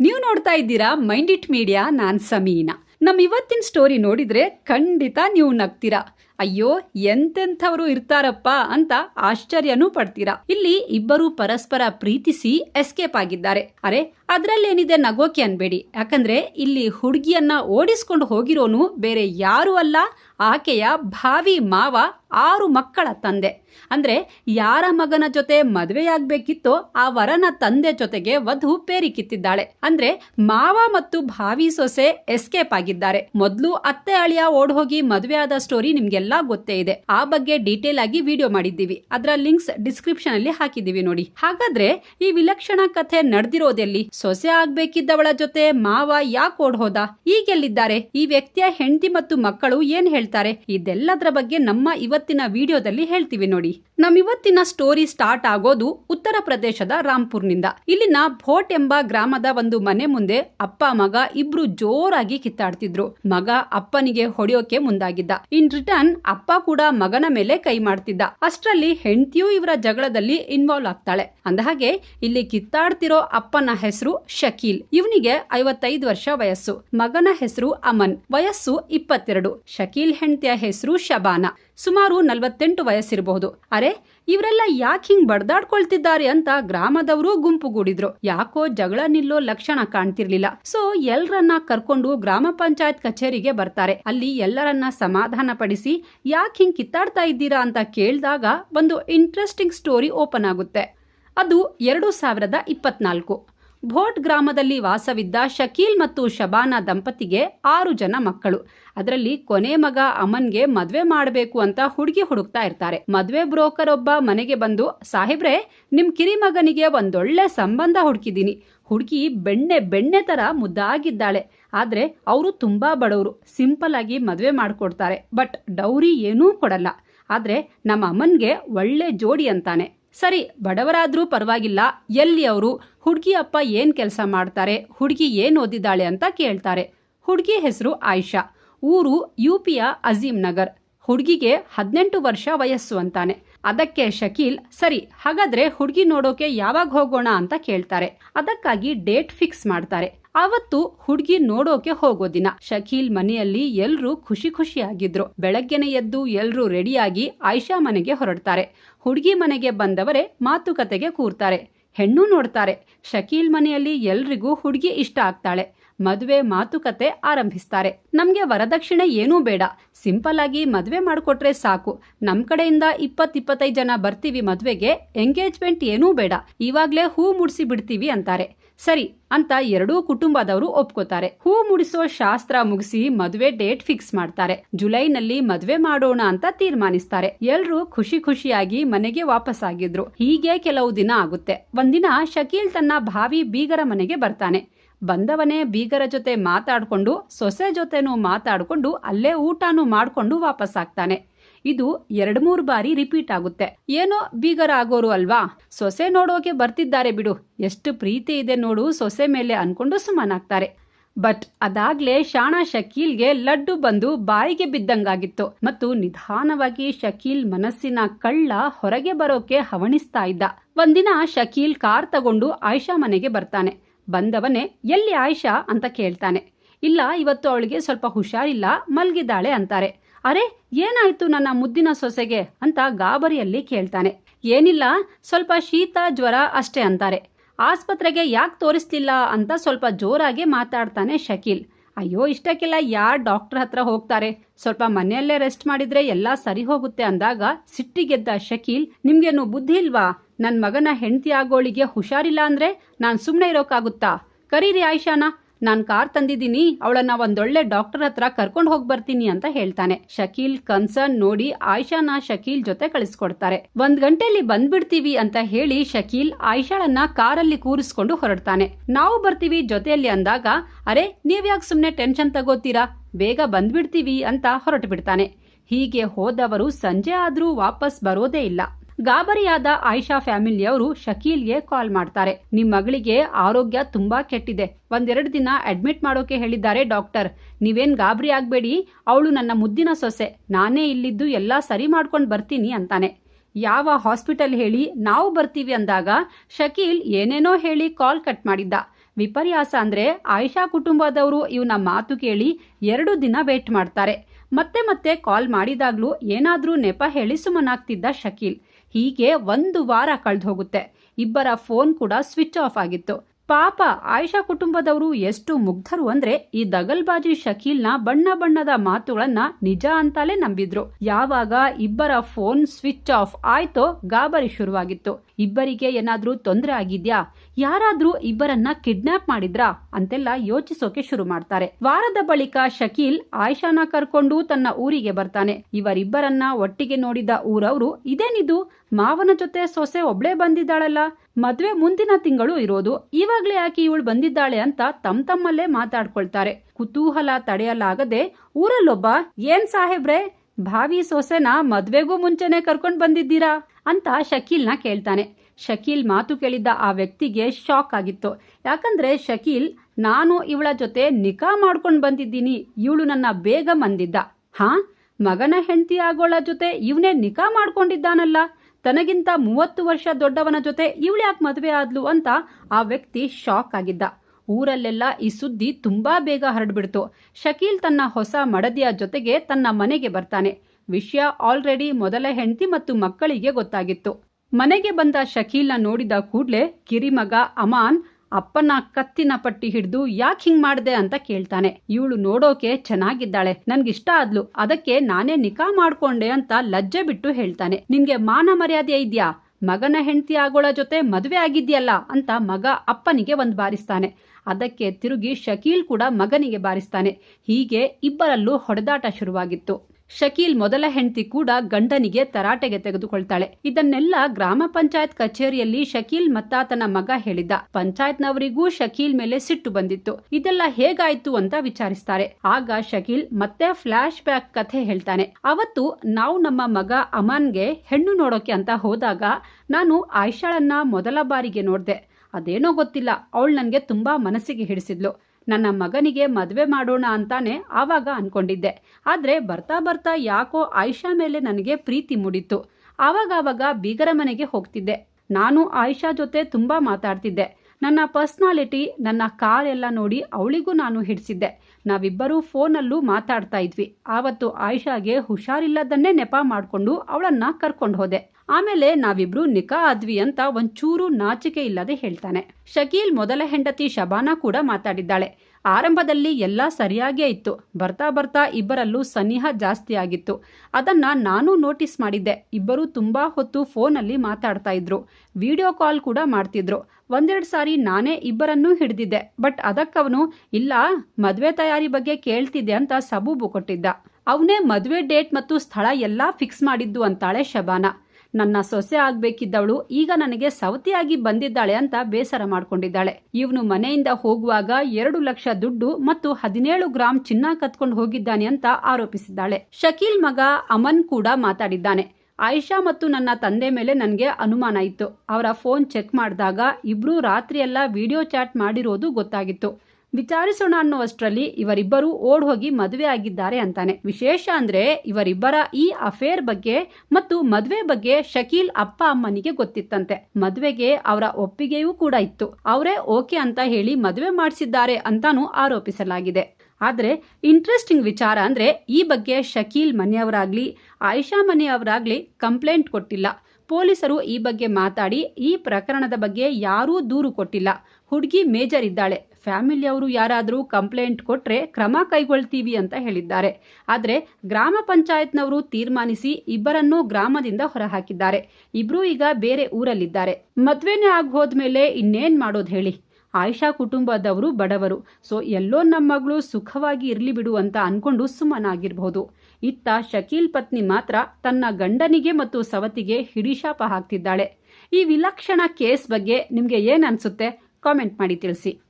ನೀವು ನೋಡ್ತಾ ಇದ್ದೀರಾ ಮೈಂಡ್ ಇಟ್ ಮೀಡಿಯಾ, ನಾನ್ ಸಮೀನಾ. ನಮ್ಮ ಇವತ್ತಿನ ಸ್ಟೋರಿ ನೋಡಿದ್ರೆ ಖಂಡಿತ ನೀವು ನಗ್ತೀರಾ. ಅಯ್ಯೋ, ಎಂತೆಂಥವರು ಇರ್ತಾರಪ್ಪ ಅಂತ ಆಶ್ಚರ್ಯನೂ ಪಡ್ತೀರಾ? ಇಲ್ಲಿ ಇಬ್ಬರು ಪರಸ್ಪರ ಪ್ರೀತಿಸಿ ಎಸ್ಕೇಪ್ ಆಗಿದ್ದಾರೆ. ಅರೆ, ಅದ್ರಲ್ಲೇನಿದೆ ನಗೋಕೆ ಅನ್ಬೇಡಿ. ಯಾಕಂದ್ರೆ ಇಲ್ಲಿ ಹುಡುಗಿಯನ್ನ ಓಡಿಸ್ಕೊಂಡು ಹೋಗಿರೋನು ಬೇರೆ ಯಾರು ಅಲ್ಲ. ಆಕೆಯ ಭಾವಿ ಮಾವ, ಆರು ಮಕ್ಕಳ ತಂದೆ. ಅಂದ್ರೆ ಯಾರ ಮಗನ ಜೊತೆ ಮದುವೆಯಾಗಬೇಕಿತ್ತೋ ಆ ವರನ ತಂದೆ ಜೊತೆಗೆ ವಧು ಪೇರಿ ಕಿತ್ತಿದ್ದಾಳೆ ಅಂದ್ರೆ ಮಾವ ಮತ್ತು ಭಾವಿ ಸೊಸೆ ಎಸ್ಕೇಪ್ ಆಗಿದ್ದಾರೆ. ಮೊದಲು ಅತ್ತೆ ಅಳಿಯ ಓಡ್ ಹೋಗಿ ಮದುವೆ ಆದ ಸ್ಟೋರಿ ನಿಮ್ಗೆಲ್ಲ ಗೊತ್ತೇ ಇದೆ. ಆ ಬಗ್ಗೆ ಡೀಟೇಲ್ ಆಗಿ ವಿಡಿಯೋ ಮಾಡಿದ್ದೀವಿ. ಅದರ ಲಿಂಕ್ಸ್ ಡಿಸ್ಕ್ರಿಪ್ಷನ್ ಅಲ್ಲಿ ಹಾಕಿದ್ದೀವಿ ನೋಡಿ. ಹಾಗಾದ್ರೆ ಈ ವಿಲಕ್ಷಣ ಕಥೆ ನಡೆದಿರೋದೆಲ್ಲಿ? ಸೊಸೆ ಆಗ್ಬೇಕಿದ್ದವಳ ಜೊತೆ ಮಾವ ಯಾಕೆ ಓಡ್ ಹೋದ? ಈಗೆಲ್ಲಿದ್ದಾರೆ ಈ ವ್ಯಕ್ತಿಯ ಹೆಂಡತಿ ಮತ್ತು ಮಕ್ಕಳು ಏನ್ ಹೇಳ್ತಾರೆ? ಇದೆಲ್ಲದರ ಬಗ್ಗೆ ನಮ್ಮ ಇವತ್ತಿನ ವಿಡಿಯೋದಲ್ಲಿ ಹೇಳ್ತೀವಿ ನೋಡಿ. ನಮ್ ಇವತ್ತಿನ ಸ್ಟೋರಿ ಸ್ಟಾರ್ಟ್ ಆಗೋದು ಉತ್ತರ ಪ್ರದೇಶದ ರಾಂಪುರ್ನಿಂದ ಇಲ್ಲಿನ ಭೋಟ್ ಎಂಬ ಗ್ರಾಮದ ಒಂದು ಮನೆ ಮುಂದೆ ಅಪ್ಪ, ಮಗ ಇಬ್ರು ಜೋರಾಗಿ ಕಿತ್ತಾಡ್ತಿದ್ರು. ಮಗ ಅಪ್ಪನಿಗೆ ಹೊಡೆಯೋಕೆ ಮುಂದಾಗಿದ್ದ. ಇನ್ ರಿಟರ್ನ್ ಅಪ್ಪ ಕೂಡ ಮಗನ ಮೇಲೆ ಕೈ ಮಾಡ್ತಿದ್ದ. ಅಷ್ಟರಲ್ಲಿ ಹೆಂಡತಿಯೂ ಇವರ ಜಗಳದಲ್ಲಿ ಇನ್ವಾಲ್ವ್ ಆಗ್ತಾಳೆ. ಅಂದಹಾಗೆ, ಇಲ್ಲಿ ಕಿತ್ತಾಡ್ತಿರೋ ಅಪ್ಪನ ಹೆಸರು ಶಕೀಲ್. ಇವನಿಗೆ ಐವತ್ತೈದು ವರ್ಷ ವಯಸ್ಸು. ಮಗನ ಹೆಸರು ಅಮನ್. ವಯಸ್ಸು ಇಪ್ಪತ್ತೆರಡು. ಶಕೀಲ್ ಹೆಂಡತಿಯ ಹೆಸರು ಶಬಾನ. ಸುಮಾರು ನಲವತ್ತೆಂಟು ವಯಸ್ಸಿರಬಹುದು. ಅರೆ, ಇವರೆಲ್ಲ ಯಾಕೆ ಹಿಂಗ್ ಬಡ್ದಾಡ್ಕೊಳ್ತಿದ್ದಾರೆ ಅಂತ ಗ್ರಾಮದವರು ಗುಂಪುಗೂಡಿದ್ರು ಯಾಕೋ ಜಗಳ ನಿಲ್ಲೋ ಲಕ್ಷಣ ಕಾಣ್ತಿರ್ಲಿಲ್ಲ. ಸೊ, ಎಲ್ರನ್ನ ಕರ್ಕೊಂಡು ಗ್ರಾಮ ಪಂಚಾಯತ್ ಕಚೇರಿಗೆ ಬರ್ತಾರೆ. ಅಲ್ಲಿ ಎಲ್ಲರನ್ನ ಸಮಾಧಾನ ಪಡಿಸಿ ಯಾಕೆ ಹಿಂಗ್ ಕಿತ್ತಾಡ್ತಾ ಇದ್ದೀರಾ ಅಂತ ಕೇಳಿದಾಗ ಒಂದು ಇಂಟ್ರೆಸ್ಟಿಂಗ್ ಸ್ಟೋರಿ ಓಪನ್ ಆಗುತ್ತೆ. ಅದು ಎರಡು ಸಾವಿರದ ಇಪ್ಪತ್ನಾಲ್ಕು. ಭೋಟ್ ಗ್ರಾಮದಲ್ಲಿ ವಾಸವಿದ್ದ ಶಕೀಲ್ ಮತ್ತು ಶಬಾನ ದಂಪತಿಗೆ ಆರು ಜನ ಮಕ್ಕಳು. ಅದರಲ್ಲಿ ಕೊನೆ ಮಗ ಅಮನ್ಗೆ ಮದುವೆ ಮಾಡಬೇಕು ಅಂತ ಹುಡುಗಿ ಹುಡುಕ್ತಾ ಇರ್ತಾರೆ. ಮದುವೆ ಬ್ರೋಕರ್ ಒಬ್ಬ ಮನೆಗೆ ಬಂದು, ಸಾಹೇಬ್ರೆ, ನಿಮ್ ಕಿರಿ ಮಗನಿಗೆ ಒಂದೊಳ್ಳೆ ಸಂಬಂಧ ಹುಡುಕಿದೀನಿ. ಹುಡುಗಿ ಬೆಣ್ಣೆ ಬೆಣ್ಣೆ ತರ ಮುದ್ದಾಗಿದ್ದಾಳೆ. ಆದ್ರೆ ಅವರು ತುಂಬಾ ಬಡವರು. ಸಿಂಪಲ್ ಆಗಿ ಮದುವೆ ಮಾಡಿಕೊಡ್ತಾರೆ. ಬಟ್ ಡೌರಿ ಏನೂ ಕೊಡಲ್ಲ. ಆದ್ರೆ ನಮ್ಮ ಅಮ್ಮನ್ಗೆ ಒಳ್ಳೆ ಜೋಡಿ ಅಂತಾನೆ. ಸರಿ, ಬಡವರಾದರೂ ಪರವಾಗಿಲ್ಲ, ಎಲ್ಲಿ ಅವರು? ಹುಡುಗಿ ಅಪ್ಪ ಏನು ಕೆಲಸ ಮಾಡ್ತಾರೆ? ಹುಡುಗಿ ಏನು ಓದಿದ್ದಾಳೆ ಅಂತ ಕೇಳ್ತಾರೆ. ಹುಡುಗಿ ಹೆಸರು ಆಯಿಷಾ. ಊರು ಯುಪಿಯ ಅಜೀಮ್ ನಗರ್. ಹುಡುಗಿಗೆ ಹದಿನೆಂಟು ವರ್ಷ ವಯಸ್ಸು ಅಂತಾನೆ. ಅದಕ್ಕೆ ಶಕೀಲ್, ಸರಿ, ಹಾಗಾದ್ರೆ ಹುಡುಗಿ ನೋಡೋಕೆ ಯಾವಾಗ ಹೋಗೋಣ ಅಂತ ಕೇಳ್ತಾರೆ. ಅದಕ್ಕಾಗಿ ಡೇಟ್ ಫಿಕ್ಸ್ ಮಾಡ್ತಾರೆ. ಅವತ್ತು ಹುಡುಗಿ ನೋಡೋಕೆ ಹೋಗೋ ದಿನ. ಶಕೀಲ್ ಮನೆಯಲ್ಲಿ ಎಲ್ರೂ ಖುಷಿ ಖುಷಿಯಾಗಿದ್ರು. ಬೆಳಗ್ಗೆನೆ ಎದ್ದು ಎಲ್ರೂ ರೆಡಿಯಾಗಿ ಆಯ್ಷಾ ಮನೆಗೆ ಹೊರಡ್ತಾರೆ. ಹುಡುಗಿ ಮನೆಗೆ ಬಂದವರೇ ಮಾತುಕತೆಗೆ ಕೂರ್ತಾರೆ. ಹೆಣ್ಣು ನೋಡ್ತಾರೆ. ಶಕೀಲ್ ಮನೆಯಲ್ಲಿ ಎಲ್ರಿಗೂ ಹುಡುಗಿ ಇಷ್ಟ ಆಗ್ತಾಳೆ. ಮದುವೆ ಮಾತುಕತೆ ಆರಂಭಿಸ್ತಾರೆ. ನಮ್ಗೆ ವರದಕ್ಷಿಣೆ ಏನೂ ಬೇಡ. ಸಿಂಪಲ್ ಆಗಿ ಮದುವೆ ಮಾಡಿಕೊಟ್ರೆ ಸಾಕು. ನಮ್ ಕಡೆಯಿಂದ ಇಪ್ಪತ್ ಇಪ್ಪತ್ತೈದು ಜನ ಬರ್ತೀವಿ ಮದುವೆಗೆ. ಎಂಗೇಜ್ಮೆಂಟ್ ಏನೂ ಬೇಡ. ಇವಾಗ್ಲೇ ಹೂ ಮುಡಿಸಿ ಬಿಡ್ತೀವಿ ಅಂತಾರೆ. ಸರಿ ಅಂತ ಎರಡೂ ಕುಟುಂಬದವರು ಒಪ್ಕೋತಾರೆ. ಹೂ ಮುಡಿಸೋ ಶಾಸ್ತ್ರ ಮುಗಿಸಿ ಮದುವೆ ಡೇಟ್ ಫಿಕ್ಸ್ ಮಾಡ್ತಾರೆ. ಜುಲೈನಲ್ಲಿ ಮದುವೆ ಮಾಡೋಣ ಅಂತ ತೀರ್ಮಾನಿಸ್ತಾರೆ. ಎಲ್ರೂ ಖುಷಿ ಖುಷಿಯಾಗಿ ಮನೆಗೆ ವಾಪಸ್ ಆಗಿದ್ರು. ಹೀಗೆ ಕೆಲವು ದಿನ ಆಗುತ್ತೆ. ಒಂದಿನ ಶಕೀಲ್ ತನ್ನ ಭಾವಿ ಬೀಗರ ಮನೆಗೆ ಬರ್ತಾನೆ. ಬಂದವನೇ ಬೀಗರ ಜೊತೆ ಮಾತಾಡ್ಕೊಂಡು, ಸೊಸೆ ಜೊತೆನೂ ಮಾತಾಡ್ಕೊಂಡು, ಅಲ್ಲೇ ಊಟನೂ ಮಾಡ್ಕೊಂಡು ವಾಪಸ್ ಆಗ್ತಾನೆ. ಇದು ಎರಡ್ ಮೂರು ಬಾರಿ ರಿಪೀಟ್ ಆಗುತ್ತೆ. ಏನೋ ಬೀಗರ ಆಗೋರು ಅಲ್ವಾ? ಸೊಸೆ ನೋಡೋಕೆ ಬರ್ತಿದ್ದಾರೆ ಬಿಡು. ಎಷ್ಟು ಪ್ರೀತಿ ಇದೆ ನೋಡು, ಸೊಸೆ ಮೇಲೆ ಅನ್ಕೊಂಡು ಸುಮ್ಮನಾಗ್ತಾರೆ. ಬಟ್ ಅದಾಗ್ಲೇ ಶಾಣ ಶಕೀಲ್ಗೆ ಲಡ್ಡು ಬಂದು ಬಾಯಿಗೆ ಬಿದ್ದಂಗಾಗಿತ್ತು. ಮತ್ತು ನಿಧಾನವಾಗಿ ಶಕೀಲ್ ಮನಸ್ಸಿನ ಕಳ್ಳ ಹೊರಗೆ ಬರೋಕೆ ಹವಣಿಸ್ತಾ ಇದ್ದ. ಒಂದಿನ ಶಕೀಲ್ ಕಾರ್ ತಗೊಂಡು ಆಯ್ಷಾ ಮನೆಗೆ ಬರ್ತಾನೆ. ಬಂದವನೇ, ಎಲ್ಲಿ ಆಯ್ಷಾ? ಅಂತ ಕೇಳ್ತಾನೆ. ಇಲ್ಲ, ಇವತ್ತು ಅವಳಿಗೆ ಸ್ವಲ್ಪ ಹುಷಾರಿಲ್ಲ, ಮಲ್ಗಿದ್ದಾಳೆ ಅಂತಾರೆ. ಅರೆ, ಏನಾಯ್ತು ನನ್ನ ಮುದ್ದಿನ ಸೊಸೆಗೆ? ಅಂತ ಗಾಬರಿಯಲ್ಲಿ ಕೇಳ್ತಾನೆ. ಏನಿಲ್ಲ, ಸ್ವಲ್ಪ ಶೀತ, ಜ್ವರ ಅಷ್ಟೇ ಅಂತಾರೆ. ಆಸ್ಪತ್ರೆಗೆ ಯಾಕೆ ತೋರಿಸ್ತಿಲ್ಲ ಅಂತ ಸ್ವಲ್ಪ ಜೋರಾಗಿ ಮಾತಾಡ್ತಾನೆ ಶಕೀಲ್. ಅಯ್ಯೋ, ಇಷ್ಟಕ್ಕೆಲ್ಲ ಯಾರ್ ಡಾಕ್ಟರ್ ಹತ್ರ ಹೋಗ್ತಾರೆ? ಸ್ವಲ್ಪ ಮನೆಯಲ್ಲೇ ರೆಸ್ಟ್ ಮಾಡಿದ್ರೆ ಎಲ್ಲ ಸರಿ ಹೋಗುತ್ತೆ ಅಂದಾಗ ಸಿಟ್ಟಿಗೆದ್ದ ಶಕೀಲ್, ನಿಮ್ಗೇನು ಬುದ್ಧಿ ಇಲ್ವಾ? ನನ್ ಮಗನ ಹೆಂಡತಿ ಆಗೋಳಿಗೆ ಹುಷಾರಿಲ್ಲ ಅಂದ್ರೆ ನಾನ್ ಸುಮ್ನೆ ಇರೋಕ್ಕಾಗುತ್ತಾ ಕರೀರಿ ಆಯಿಷಾನ. ನಾನ್ ಕಾರ್ ತಂದಿದ್ದೀನಿ, ಅವಳನ್ನ ಒಂದೊಳ್ಳೆ ಡಾಕ್ಟರ್ ಹತ್ರ ಕರ್ಕೊಂಡು ಹೋಗಿ ಬರ್ತೀನಿ ಅಂತ ಹೇಳ್ತಾನೆ. ಶಕೀಲ್ ಕನ್ಸರ್ನ್ ನೋಡಿ ಆಯ್ಷಾನ ಶಕೀಲ್ ಜೊತೆ ಕಳಿಸ್ಕೊಡ್ತಾರೆ. ಒಂದ್ ಗಂಟೆಯಲ್ಲಿ ಬಂದ್ಬಿಡ್ತೀವಿ ಅಂತ ಹೇಳಿ ಶಕೀಲ್ ಆಯಿಷಾಳನ್ನ ಕಾರಲ್ಲಿ ಕೂರಿಸ್ಕೊಂಡು ಹೊರಡ್ತಾನೆ. ನಾವು ಬರ್ತೀವಿ ಜೊತೆಯಲ್ಲಿ ಅಂದಾಗ, ಅರೆ, ನೀವ್ಯಾಕೆ ಸುಮ್ನೆ ಟೆನ್ಷನ್ ತಗೋತೀರಾ? ಬೇಗ ಬಂದ್ಬಿಡ್ತೀವಿ ಅಂತ ಹೊರಟು ಬಿಡ್ತಾನೆ ಹೀಗೆ ಹೋದವರು ಸಂಜೆ ಆದ್ರೂ ವಾಪಸ್ ಬರೋದೇ ಇಲ್ಲ. ಗಾಬರಿಯಾದ ಆಯಿಷಾ ಫ್ಯಾಮಿಲಿಯವರು ಶಕೀಲ್ಗೆ ಕಾಲ್ ಮಾಡ್ತಾರೆ. ನಿಮ್ಮ ಮಗಳಿಗೆ ಆರೋಗ್ಯ ತುಂಬಾ ಕೆಟ್ಟಿದೆ. ಒಂದೆರಡು ದಿನ ಅಡ್ಮಿಟ್ ಮಾಡೋಕೆ ಹೇಳಿದ್ದಾರೆ ಡಾಕ್ಟರ್. ನೀವೇನ್ ಗಾಬರಿ ಆಗಬೇಡಿ. ಅವಳು ನನ್ನ ಮುದ್ದಿನ ಸೊಸೆ. ನಾನೇ ಇಲ್ಲಿದ್ದು ಎಲ್ಲ ಸರಿ ಮಾಡ್ಕೊಂಡು ಬರ್ತೀನಿ ಅಂತಾನೆ. ಯಾವ ಹಾಸ್ಪಿಟಲ್ ಹೇಳಿ ನಾವು ಬರ್ತೀವಿ ಅಂದಾಗ ಶಕೀಲ್ ಏನೇನೋ ಹೇಳಿ ಕಾಲ್ ಕಟ್ ಮಾಡಿದ್ದ. ವಿಪರ್ಯಾಸ ಅಂದ್ರೆ ಆಯಿಷಾ ಕುಟುಂಬದವರು ಇವನ ಮಾತು ಕೇಳಿ ಎರಡು ದಿನ ವೇಟ್ ಮಾಡ್ತಾರೆ. ಮತ್ತೆ ಮತ್ತೆ ಕಾಲ್ ಮಾಡಿದಾಗ್ಲೂ ಏನಾದರೂ ನೆಪ ಹೇಳಿ ಸುಮ್ಮನಾಗ್ತಿದ್ದ ಶಕೀಲ್. ಹೀಗೆ ಒಂದು ವಾರ ಕಳೆದು ಹೋಗುತ್ತೆ ಇಬ್ಬರ ಫೋನ್ ಕೂಡ ಸ್ವಿಚ್ ಆಫ್ ಆಗಿತ್ತು. ಪಾಪ ಆಯಿಷಾ ಕುಟುಂಬದವರು ಎಷ್ಟು ಮುಗ್ಧರು ಅಂದ್ರೆ ಈ ದಗಲ್ಬಾಜಿ ಶಕೀಲ್ನ ಬಣ್ಣ ಬಣ್ಣದ ಮಾತುಗಳನ್ನ ನಿಜ ಅಂತಲೇ ನಂಬಿದ್ರು. ಯಾವಾಗ ಇಬ್ಬರ ಫೋನ್ ಸ್ವಿಚ್ ಆಫ್ ಆಯ್ತೋ ಗಾಬರಿ ಶುರುವಾಗಿತ್ತು. ಇಬ್ಬರಿಗೆ ಏನಾದ್ರೂ ತೊಂದರೆ ಆಗಿದ್ಯಾ? ಯಾರಾದ್ರೂ ಇಬ್ಬರನ್ನ ಕಿಡ್ನಾಪ್ ಮಾಡಿದ್ರಾ? ಅಂತೆಲ್ಲ ಯೋಚಿಸೋಕೆ ಶುರು ಮಾಡ್ತಾರೆ. ವಾರದ ಬಳಿಕ ಶಕೀಲ್ ಆಯಿಷಾನ ಕರ್ಕೊಂಡು ತನ್ನ ಊರಿಗೆ ಬರ್ತಾನೆ. ಇವರಿಬ್ಬರನ್ನ ಒಟ್ಟಿಗೆ ನೋಡಿದ ಊರವರು, ಇದೇನಿದು? ಮಾವನ ಜೊತೆ ಸೊಸೆ ಒಬ್ಳೆ ಬಂದಿದ್ದಾಳಲ್ಲ? ಮದ್ವೆ ಮುಂದಿನ ತಿಂಗಳು ಇರೋದು. ಇವಾಗ್ಲೇ ಆಕೆ ಇವಳು ಬಂದಿದ್ದಾಳೆ ಅಂತ ತಮ್ ತಮ್ಮಲ್ಲೇ ಮಾತಾಡ್ಕೊಳ್ತಾರೆ. ಕುತೂಹಲ ತಡೆಯಲಾಗದೆ ಊರಲ್ಲೊಬ್ಬ, ಏನ್ ಸಾಹೇಬ್ರೆ? ಭಾವಿ ಸೊಸೆನ ಮದ್ವೆಗೂ ಮುಂಚೆನೆ ಕರ್ಕೊಂಡ್ ಬಂದಿದ್ದೀರಾ? ಅಂತ ಶಕೀಲ್ನ ಕೇಳ್ತಾನೆ. ಶಕೀಲ್ ಮಾತು ಕೇಳಿದ್ದ ಆ ವ್ಯಕ್ತಿಗೆ ಶಾಕ್ ಆಗಿತ್ತು. ಯಾಕಂದ್ರೆ ಶಕೀಲ್, ನಾನು ಇವಳ ಜೊತೆ ನಿಖಾ ಮಾಡ್ಕೊಂಡು ಬಂದಿದ್ದೀನಿ. ಇವಳು ನನ್ನ ಬೇಗ ಮಂದಿದ್ದ. ಹಾ? ಮಗನ ಹೆಂಡತಿ ಆಗೋಳ ಜೊತೆ ಇವನೇ ನಿಖಾ ಮಾಡ್ಕೊಂಡಿದ್ದಾನಲ್ಲ? ತನಗಿಂತ ಮೂವತ್ತು ವರ್ಷ ದೊಡ್ಡವನ ಜೊತೆ ಇವಳು ಯಾಕೆ ಮದುವೆ ಆದ್ಲು? ಅಂತ ಆ ವ್ಯಕ್ತಿ ಶಾಕ್ ಆಗಿದ್ದ. ಊರಲ್ಲೆಲ್ಲ ಈ ಸುದ್ದಿ ತುಂಬಾ ಬೇಗ ಹರಡ್ಬಿಡ್ತು. ಶಕೀಲ್ ತನ್ನ ಹೊಸ ಮಡದಿಯ ಜೊತೆಗೆ ತನ್ನ ಮನೆಗೆ ಬರ್ತಾನೆ. ವಿಷಯ ಆಲ್ರೆಡಿ ಮೊದಲ ಹೆಂಡತಿ ಮತ್ತು ಮಕ್ಕಳಿಗೆ ಗೊತ್ತಾಗಿತ್ತು. ಮನೆಗೆ ಬಂದ ಶಕೀಲ್ನ ನೋಡಿದ ಕೂಡ್ಲೆ ಕಿರಿಮಗ ಅಮಾನ್, ಅಪ್ಪನ ಕತ್ತಿನ ಪಟ್ಟಿ ಹಿಡಿದು ಯಾಕೆ ಹಿಂಗ್ ಮಾಡ್ದೆ? ಅಂತ ಕೇಳ್ತಾನೆ. ಇವಳು ನೋಡೋಕೆ ಚೆನ್ನಾಗಿದ್ದಾಳೆ, ನನ್ಗಿಷ್ಟ ಆದ್ಲು, ಅದಕ್ಕೆ ನಾನೇ ನಿಖಾ ಮಾಡ್ಕೊಂಡೆ ಅಂತ ಲಜ್ಜೆ ಬಿಟ್ಟು ಹೇಳ್ತಾನೆ. ನಿನ್ಗೆ ಮಾನ ಮರ್ಯಾದೆ ಇದ್ಯಾ? ಮಗನ ಹೆಂಡತಿ ಆಗೋಳ ಜೊತೆ ಮದುವೆ ಆಗಿದ್ಯಲ್ಲ? ಅಂತ ಮಗ ಅಪ್ಪನಿಗೆ ಒಂದು ಬಾರಿಸ್ತಾನೆ. ಅದಕ್ಕೆ ತಿರುಗಿ ಶಕೀಲ್ ಕೂಡ ಮಗನಿಗೆ ಬಾರಿಸ್ತಾನೆ. ಹೀಗೆ ಇಬ್ಬರಲ್ಲೂ ಹೊಡೆದಾಟ ಶುರುವಾಗಿತ್ತು. ಶಕೀಲ್ ಮೊದಲ ಹೆಂಡತಿ ಕೂಡ ಗಂಡನಿಗೆ ತರಾಟೆಗೆ ತೆಗೆದುಕೊಳ್ತಾಳೆ. ಇದನ್ನೆಲ್ಲ ಗ್ರಾಮ ಪಂಚಾಯತ್ ಕಚೇರಿಯಲ್ಲಿ ಶಕೀಲ್ ಮತ್ತಾತನ ಮಗ ಹೇಳಿದ್ದ. ಪಂಚಾಯತ್ನವರಿಗೂ ಶಕೀಲ್ ಮೇಲೆ ಸಿಟ್ಟು ಬಂದಿತ್ತು. ಇದೆಲ್ಲ ಹೇಗಾಯ್ತು ಅಂತ ವಿಚಾರಿಸ್ತಾರೆ. ಆಗ ಶಕೀಲ್ ಮತ್ತೆ ಫ್ಲಾಶ್ ಬ್ಯಾಕ್ ಕಥೆ ಹೇಳ್ತಾನೆ. ಅವತ್ತು ನಾವು ನಮ್ಮ ಮಗ ಅಮಾನ್ಗೆ ಹೆಣ್ಣು ನೋಡೋಕೆ ಅಂತ ಹೋದಾಗ ನಾನು ಆಯ್ಷಾಳನ್ನ ಮೊದಲ ಬಾರಿಗೆ ನೋಡ್ದೆ. ಅದೇನೋ ಗೊತ್ತಿಲ್ಲ. ಅವಳು ನನಗೆ ತುಂಬಾ ಮನಸ್ಸಿಗೆ ಹಿಡಿಸಿದ್ಲು. ನನ್ನ ಮಗನಿಗೆ ಮದುವೆ ಮಾಡೋಣ ಅಂತಾನೆ ಆವಾಗ ಅನ್ಕೊಂಡಿದ್ದೆ. ಆದ್ರೆ ಬರ್ತಾ ಬರ್ತಾ ಯಾಕೋ ಆಯಿಷಾ ಮೇಲೆ ನನಗೆ ಪ್ರೀತಿ ಮೂಡಿತ್ತು. ಆವಾಗ ಆವಾಗ ಬೀಗರ ಮನೆಗೆ ಹೋಗ್ತಿದ್ದೆ. ನಾನು ಆಯಿಷಾ ಜೊತೆ ತುಂಬಾ ಮಾತಾಡ್ತಿದ್ದೆ. ನನ್ನ ಪರ್ಸ್ನಾಲಿಟಿ, ನನ್ನ ಕಾರ್ ಎಲ್ಲ ನೋಡಿ ಅವಳಿಗೂ ನಾನು ಹಿಡಿಸಿದ್ದೆ. ನಾವಿಬ್ಬರೂ ಫೋನಲ್ಲೂ ಮಾತಾಡ್ತಾ ಇದ್ವಿ. ಆವತ್ತು ಆಯಿಷಾಗೆ ಹುಷಾರಿಲ್ಲದನ್ನೇ ನೆಪ ಮಾಡಿಕೊಂಡು ಅವಳನ್ನ ಕರ್ಕೊಂಡು ಹೋದೆ. ಆಮೇಲೆ ನಾವಿಬ್ರು ನಿಖಾ ಆದ್ವಿ ಅಂತ ಒಂಚೂರು ನಾಚಿಕೆ ಇಲ್ಲದೆ ಹೇಳ್ತಾನೆ. ಶಕೀಲ್ ಮೊದಲ ಹೆಂಡತಿ ಶಬಾನಾ ಕೂಡ ಮಾತಾಡಿದ್ದಾಳೆ. ಆರಂಭದಲ್ಲಿ ಎಲ್ಲ ಸರಿಯಾಗಿಯೇ ಇತ್ತು. ಬರ್ತಾ ಬರ್ತಾ ಇಬ್ಬರಲ್ಲೂ ಸನಿಹ ಜಾಸ್ತಿ ಆಗಿತ್ತು. ಅದನ್ನ ನಾನು ನೋಟಿಸ್ ಮಾಡಿದ್ದೆ. ಇಬ್ಬರು ತುಂಬಾ ಹೊತ್ತು ಫೋನಲ್ಲಿ ಮಾತಾಡ್ತಾ ಇದ್ರು. ವಿಡಿಯೋ ಕಾಲ್ ಕೂಡ ಮಾಡ್ತಿದ್ರು. ಒಂದೆರಡು ಸಾರಿ ನಾನೇ ಇಬ್ಬರನ್ನೂ ಹಿಡಿದಿದ್ದೆ. ಬಟ್ ಅದಕ್ಕವನು, ಇಲ್ಲ, ಮದುವೆ ತಯಾರಿ ಬಗ್ಗೆ ಕೇಳ್ತಿದ್ದೆ ಅಂತ ಸಬೂಬು ಕೊಟ್ಟಿದ್ದ. ಅವನೇ ಮದುವೆ ಡೇಟ್ ಮತ್ತು ಸ್ಥಳ ಎಲ್ಲ ಫಿಕ್ಸ್ ಮಾಡಿದ್ದು ಅಂತಾಳೆ ಶಬಾನಾ. ನನ್ನ ಸೊಸೆ ಆಗ್ಬೇಕಿದ್ದವಳು ಈಗ ನನಗೆ ಸವತಿಯಾಗಿ ಬಂದಿದ್ದಾಳೆ ಅಂತ ಬೇಸರ ಮಾಡ್ಕೊಂಡಿದ್ದಾಳೆ. ಇವನು ಮನೆಯಿಂದ ಹೋಗುವಾಗ ಎರಡು ಲಕ್ಷ ದುಡ್ಡು ಮತ್ತು ಹದಿನೇಳು ಗ್ರಾಂ ಚಿನ್ನ ಕತ್ಕೊಂಡು ಹೋಗಿದ್ದಾನೆ ಅಂತ ಆರೋಪಿಸಿದ್ದಾಳೆ. ಶಕೀಲ್ ಮಗ ಅಮನ್ ಕೂಡ ಮಾತಾಡಿದ್ದಾನೆ. ಆಯಿಷಾ ಮತ್ತು ನನ್ನ ತಂದೆ ಮೇಲೆ ನನಗೆ ಅನುಮಾನ ಇತ್ತು. ಅವರ ಫೋನ್ ಚೆಕ್ ಮಾಡಿದಾಗ ಇಬ್ರು ರಾತ್ರಿಯೆಲ್ಲ ವಿಡಿಯೋ ಚಾಟ್ ಮಾಡಿರೋದು ಗೊತ್ತಾಗಿತ್ತು. ವಿಚಾರಿಸೋಣ ಅನ್ನುವಷ್ಟರಲ್ಲಿ ಇವರಿಬ್ಬರು ಓಡ್ ಹೋಗಿ ಮದುವೆ ಆಗಿದ್ದಾರೆ ಅಂತಾನೆ. ವಿಶೇಷ ಅಂದ್ರೆ ಇವರಿಬ್ಬರ ಈ ಅಫೇರ್ ಬಗ್ಗೆ ಮತ್ತು ಮದುವೆ ಬಗ್ಗೆ ಶಕೀಲ್ ಅಪ್ಪ ಅಮ್ಮನಿಗೆ ಗೊತ್ತಿತ್ತಂತೆ. ಮದುವೆಗೆ ಅವರ ಒಪ್ಪಿಗೆಯೂ ಕೂಡ ಇತ್ತು. ಅವರೇ ಓಕೆ ಅಂತ ಹೇಳಿ ಮದುವೆ ಮಾಡಿಸಿದ್ದಾರೆ ಅಂತಾನೂ ಆರೋಪಿಸಲಾಗಿದೆ. ಆದ್ರೆ ಇಂಟ್ರೆಸ್ಟಿಂಗ್ ವಿಚಾರ ಅಂದ್ರೆ ಈ ಬಗ್ಗೆ ಶಕೀಲ್ ಮನೆಯವರಾಗ್ಲಿ, ಆಯಿಷಾ ಮನೆಯವರಾಗ್ಲಿ ಕಂಪ್ಲೇಂಟ್ ಕೊಟ್ಟಿಲ್ಲ. ಪೊಲೀಸರು ಈ ಬಗ್ಗೆ ಮಾತಾಡಿ ಈ ಪ್ರಕರಣದ ಬಗ್ಗೆ ಯಾರೂ ದೂರು ಕೊಟ್ಟಿಲ್ಲ. ಹುಡುಗಿ ಮೇಜರ್ ಇದ್ದಾಳೆ. ಫ್ಯಾಮಿಲಿಯವರು ಯಾರಾದರೂ ಕಂಪ್ಲೇಂಟ್ ಕೊಟ್ಟರೆ ಕ್ರಮ ಕೈಗೊಳ್ತೀವಿ ಅಂತ ಹೇಳಿದ್ದಾರೆ. ಆದರೆ ಗ್ರಾಮ ಪಂಚಾಯತ್ನವರು ತೀರ್ಮಾನಿಸಿ ಇಬ್ಬರನ್ನೂ ಗ್ರಾಮದಿಂದ ಹೊರಹಾಕಿದ್ದಾರೆ. ಇಬ್ಬರೂ ಈಗ ಬೇರೆ ಊರಲ್ಲಿದ್ದಾರೆ. ಮದುವೆನೇ ಆಗಿ ಹೋದ್ಮೇಲೆ ಇನ್ನೇನ್ ಮಾಡೋದು ಹೇಳಿ? ಆಯಿಷಾ ಕುಟುಂಬದವರು ಬಡವರು. ಸೊ ಎಲ್ಲೋ ನಮ್ಮ ಮಗಳು ಸುಖವಾಗಿ ಇರಲಿ ಬಿಡು ಅಂತ ಅನ್ಕೊಂಡು ಸುಮ್ಮನಾಗಿರ್ಬಹುದು ಇತ್ತ ಶಕೀಲ್ ಪತ್ನಿ ಮಾತ್ರ ತನ್ನ ಗಂಡನಿಗೆ ಮತ್ತು ಸವತಿಗೆ ಹಿಡಿಶಾಪ ಹಾಕ್ತಿದ್ದಾಳೆ. ಈ ವಿಲಕ್ಷಣ ಕೇಸ್ ಬಗ್ಗೆ ನಿಮಗೆ ಏನ್ ಅನ್ಸುತ್ತೆ? ಕಾಮೆಂಟ್ ಮಾಡಿ ತಿಳಿಸಿ.